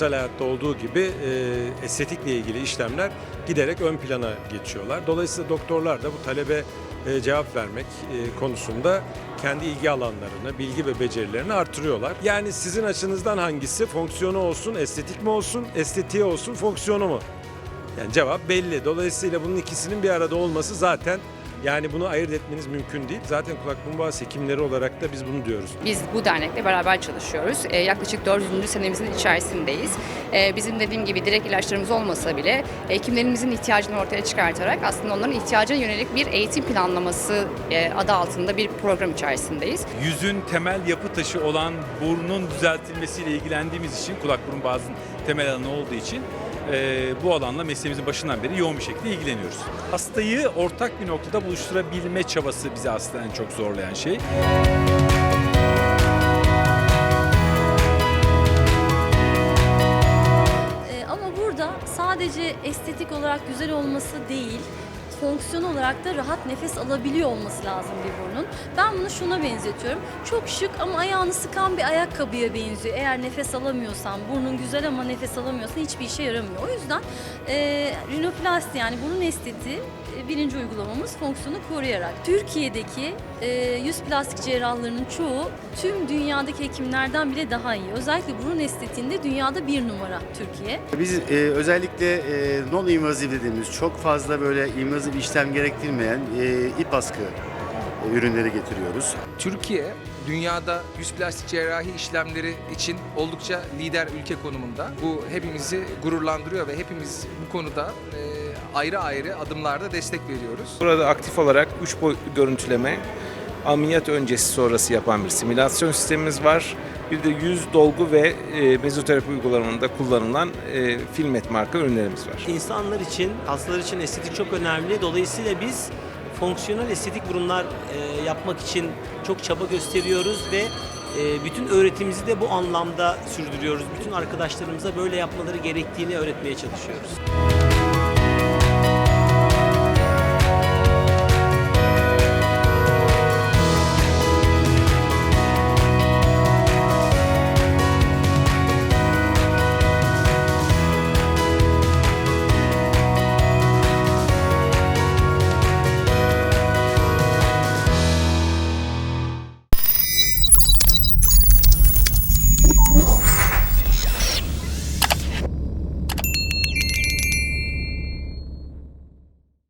sosyal hayatta olduğu gibi e, estetikle ilgili işlemler giderek ön plana geçiyorlar. Dolayısıyla doktorlar da bu talebe e, cevap vermek e, konusunda kendi ilgi alanlarını, bilgi ve becerilerini artırıyorlar. Yani sizin açınızdan hangisi fonksiyonu olsun, estetik mi olsun, estetiğe olsun, fonksiyonu mu? Yani cevap belli. Dolayısıyla bunun ikisinin bir arada olması zaten yani bunu ayırt etmeniz mümkün değil. Zaten kulak burun boğaz hekimleri olarak da biz bunu diyoruz. Biz bu dernekle beraber çalışıyoruz. Ee, yaklaşık dördüncü senemizin içerisindeyiz. Ee, bizim dediğim gibi direkt ilaçlarımız olmasa bile hekimlerimizin ihtiyacını ortaya çıkartarak aslında onların ihtiyacına yönelik bir eğitim planlaması e, adı altında bir program içerisindeyiz. yüzün temel yapı taşı olan burnun düzeltilmesiyle ilgilendiğimiz için kulak burun boğazın temel alanı olduğu için e, bu alanla mesleğimizin başından beri yoğun bir şekilde ilgileniyoruz. Hastayı ortak bir noktada buluşturabilme çabası bizi aslında en çok zorlayan şey. Ee, ama burada sadece estetik olarak güzel olması değil, fonksiyon olarak da rahat nefes alabiliyor olması lazım bir burnun. Ben bunu şuna benzetiyorum. Çok şık ama ayağını sıkan bir ayakkabıya benziyor. Eğer nefes alamıyorsan, burnun güzel ama nefes alamıyorsan hiçbir işe yaramıyor. O yüzden e, rinoplasti yani burun estetiği e, birinci uygulamamız fonksiyonu koruyarak. Türkiye'deki e, yüz plastik cerrahlarının çoğu tüm dünyadaki hekimlerden bile daha iyi. Özellikle burun estetiğinde dünyada bir numara Türkiye. Biz e, özellikle e, non-invazif dediğimiz çok fazla böyle invazif işlem gerektirmeyen e, ip askı e, ürünleri getiriyoruz. Türkiye dünyada yüz plastik cerrahi işlemleri için oldukça lider ülke konumunda. Bu hepimizi gururlandırıyor ve hepimiz bu konuda e, ayrı ayrı adımlarda destek veriyoruz. Burada aktif olarak 3 boyutlu görüntüleme, ameliyat öncesi sonrası yapan bir simülasyon sistemimiz var. Bir de yüz dolgu ve e, mezoterapi uygulamalarında kullanılan e, Filmet marka ürünlerimiz var. İnsanlar için, hastalar için estetik çok önemli. Dolayısıyla biz fonksiyonel estetik burunlar e, yapmak için çok çaba gösteriyoruz ve e, bütün öğretimizi de bu anlamda sürdürüyoruz. Bütün arkadaşlarımıza böyle yapmaları gerektiğini öğretmeye çalışıyoruz.